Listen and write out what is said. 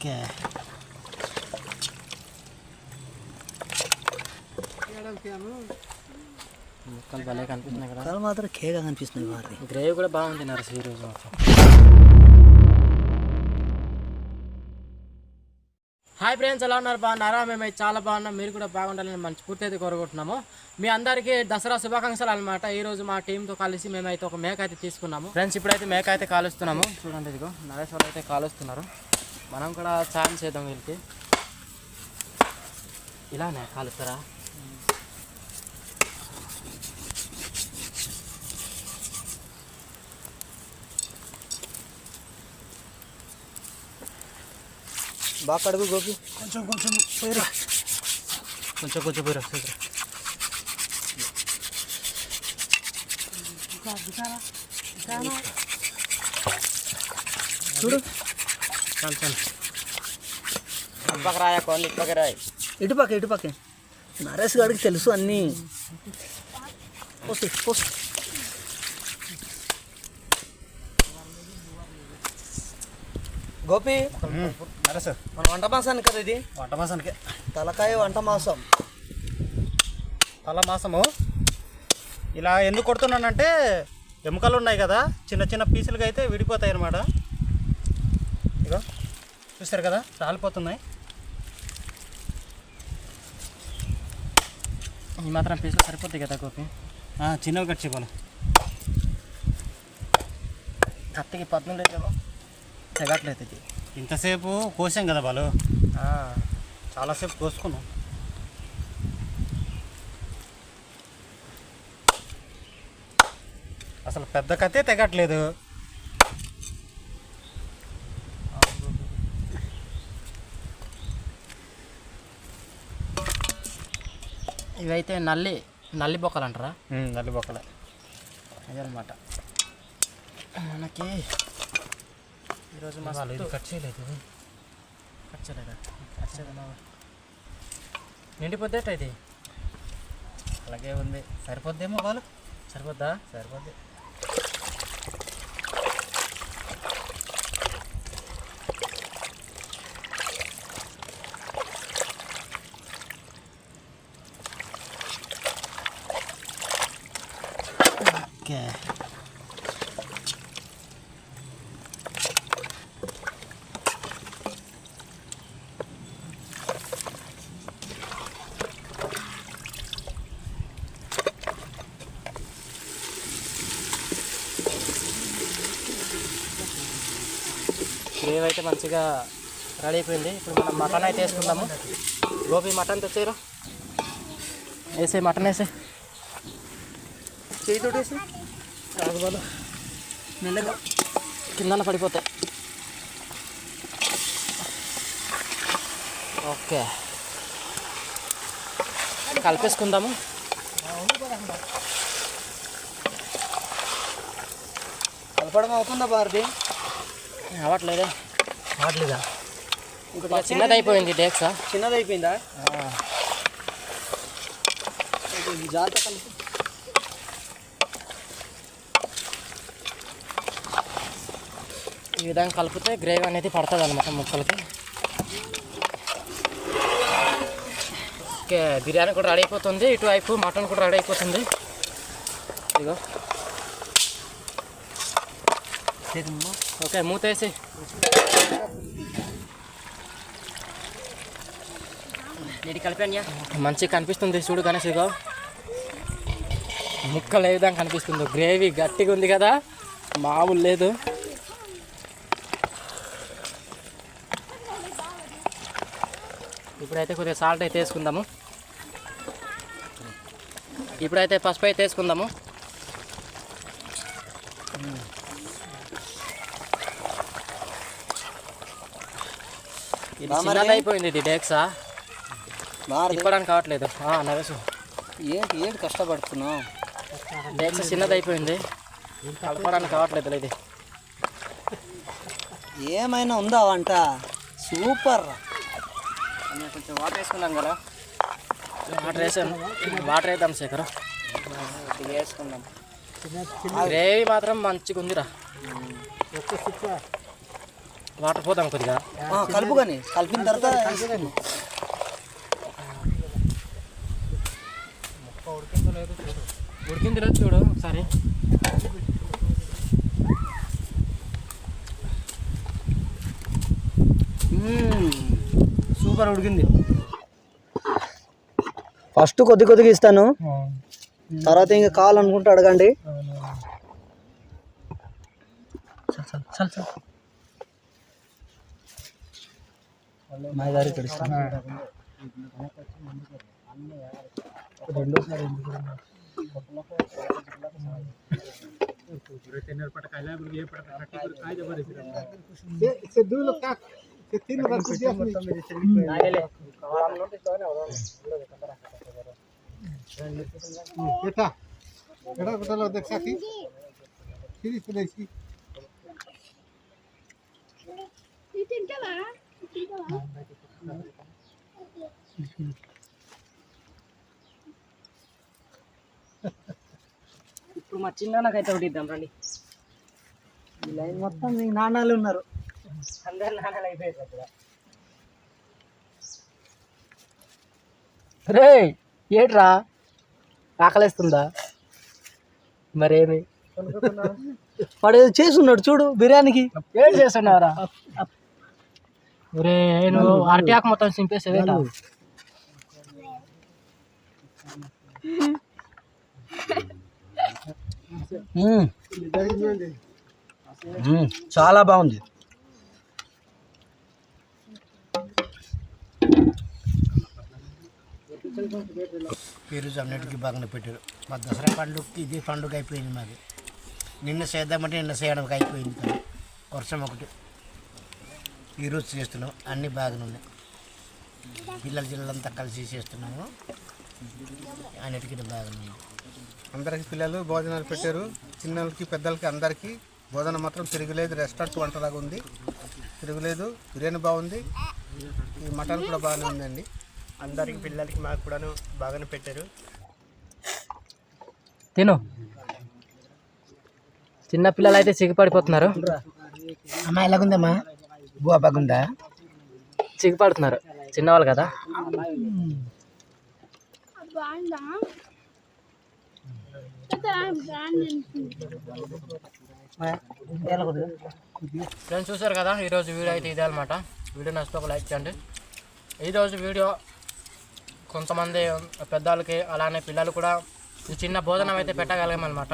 Okay. ముక్కలు భలే కనిపిస్తున్నాయి కదా. మాత్రం కేగా కనిపిస్తుంది వారి గ్రేవీ కూడా బాగుంది నరసి ఈరోజు మాత్రం. హాయ్ ఫ్రెండ్స్ ఎలా ఉన్నారు? బాగున్నారా? మేమైతే చాలా బాగున్నాం. మీరు కూడా బాగుండాలని మంచి పూర్తి అయితే కోరుకుంటున్నాము. మీ అందరికీ దసరా శుభాకాంక్షలు అనమాట ఈ రోజు మా టీంతో కలిసి మేమైతే ఒక మేక అయితే తీసుకున్నాము. ఫ్రెండ్స్ ఇప్పుడైతే మేక అయితే కాలుస్తున్నాము. చూడండి ఇదిగో నరేష్ వాళ్ళు అయితే కాలుస్తున్నారు. మనం కూడా ఛాన్స్ చేద్దాం వీళ్ళకి. ఇలానే కాలుస్తారా? బాగా కడుగు గోపి. కొంచెం కొంచెం పోయిరా. కొంచెం కొంచెం పోయిరా పోయిరా చూడు. చాలు చాలు ఇటు పక్క ఇటు పక్క. నరేష్ గారికి తెలుసు అన్నీ. Post post. గోపి సార్. మన వంట మాసానికి కదా ఇది? వంట మాసానికి. తలకాయ వంట మాసం. తల మాసము. ఇలా ఎందుకు కొడుతున్నానంటే ఎముకలు ఉన్నాయి కదా చిన్న చిన్న పీసులుగా అయితే విడిపోతాయి అన్నమాట. చూస్తారు కదా? రాలిపోతున్నాయి. ఈ మాత్రం పీసులు సరిపోతాయి కదా గోపి? చిన్నవి కట్ చెప్పాలి కత్తికి పద్నం లేదు కదా? తెగట్లేదు ఇది. ఇంతసేపు కోసాం కదా బాలు? చాలాసేపు కోసుకున్నాం. అసలు పెద్ద కత్తే తెగట్లేదు. ఇవైతే నల్లి నల్లి బొక్కలు అంటారా నల్లి బొక్కలే. అదనమాట. మనకి ఈరోజు వాళ్ళు మస్తు కట్ చేయలేదు. కట్ చేయలేదా? కట్ చేయలేదా నిండిపోద్దేట ఇది? అలాగే ఉంది. సరిపోద్దేమో బాలు? సరిపోద్దా? సరిపోద్ది. ఓకే. గ్రేవ్ అయితే మంచిగా రెడీ అయిపోయింది. ఇప్పుడు మనం మటన్ అయితే వేసుకుందాము. గోబీ మటన్ తెచ్చారు. వేసే మటన్ వేసే చేయి తోటేసి కాకపోతే మెల్లగా. కిందన పడిపోతాయి. ఓకే. కలిపేసుకుందాము. కలపడం అవుతుందా భారతి? అవ్వట్లేదే. అవ్వట్లేదా? ఇప్పుడు ఇక చిన్నది అయిపోయింది డేక్సా. చిన్నది అయిపోయిందా జాగ్రత్త కలుపు. ఈ విధంగా కలిపితే గ్రేవీ అనేది పడుతుంది అనమాట ముక్కలకి. ఓకే బిర్యానీ కూడా రెడీ అయిపోతుంది. ఇటువైపు మటన్ కూడా రెడీ అయిపోతుంది. ఇదిగో. ఓకే మూత వేసి నీటి కలిపాను మంచిగా కనిపిస్తుంది. చూడు గణేష్ ఇగో ముక్కలు ఏ విధంగా కనిపిస్తుందో. గ్రేవీ గట్టిగా ఉంది కదా. మామూలు లేదు. ఇప్పుడైతే కొద్దిగా సాల్ట్ అయితే వేసుకుందాము. ఇప్పుడైతే పసుపు అయితే వేసుకుందాము. ఇది అయిపోయింది ఇది డేక్సా. భారతి తిప్పడానికి కావట్లేదు. ఆ, నరేష్ ఏంటి ఏంటి కష్టపడుతున్నావు? డేక్సా చిన్నది అయిపోయింది. కలపడానికి కావట్లేదు ఇది. ఏమైనా ఉందా వంట? సూపర్. కొంచెం వాటర్ వేసుకున్నాం కదా. వాటర్ వేసాను వాటర్ వేద్దాం శేఖర్. వేసుకుందాం గ్రేవీ మాత్రం మంచిగా ఉందిరా. వాటర్ పోదాం కొద్దిగా. కలుపు కానీ కలిపిన తర్వాత. ఉడికింది లేదు చూడు ఒకసారి మ్మ్. సూపర్ ఉడికింది. ఫస్ట్ కొద్ది కొద్దిగా ఇస్తాను. తర్వాత ఇంకా కావాలనుకుంటే అడగండి. చల్ చల్ మా గారు ఇక్కడ ఇప్పుడు మా చిన్న నాకైతే ఒకటి ఇద్దాం రండి ఈ లైన్ మొత్తం మీ నాన్నలు ఉన్నారు అందరు నాన్నలు అయిపోయారు అక్కడ. రే ఏట్రా? ఆకలేస్తుందా? మరేమి? వాడు ఏదో చేస్తున్నాడు చూడు బిర్యానీకి. ఏం చేస్తున్నారా ఒరే నువ్వు అరటి మొత్తం. మ్మ్. చాలా బాగుంది. ఈరోజు అన్నిటికీ బాగానే పెట్టారు. మా దసరా పండుగకి ఇది పండుగ అయిపోయింది మాది. నిన్న చేద్దామంటే నిన్న చేయడానికి అయిపోయింది కానీ వర్షం ఒకటి. ఈరోజు చేస్తున్నాం. అన్నీ బాగానే ఉన్నాయి. పిల్లల జిల్లంతా కలిసి చేస్తున్నాము. అన్నిటికీ బాగానే ఉన్నాయి. అందరికి పిల్లలు భోజనాలు పెట్టారు. చిన్నలకి పెద్దలకి అందరికీ భోజనం మాత్రం తిరగలేదు. రెస్టారెంట్ వంటలాగా ఉంది. తిరగలేదు. బిర్యానీ బాగుంది. ఈ మటన్ కూడా బాగానే ఉందండి. అందరికి పిల్లలకి మాకు కూడాను బాగానే పెట్టారు. తిను. చిన్న పిల్లలు అయితే సిగ్గుపడిపోతున్నారు అమ్మా ఎలాగుందమ్మా? బువ్వ బాగుందా? సిగ్గుపడుతున్నారు చిన్నవాళ్ళు కదా. ఫ్రెండ్స్ చూసారు కదా ఈరోజు వీడియో అయితే ఇదే అనమాట వీడియో నచ్చితే ఒక లైక్ చేయండి. ఈరోజు వీడియో కొంతమంది పెద్దవాళ్ళకి అలానే పిల్లలు కూడా ఈ చిన్న భోజనం అయితే పెట్టగలిగామన్నమాట.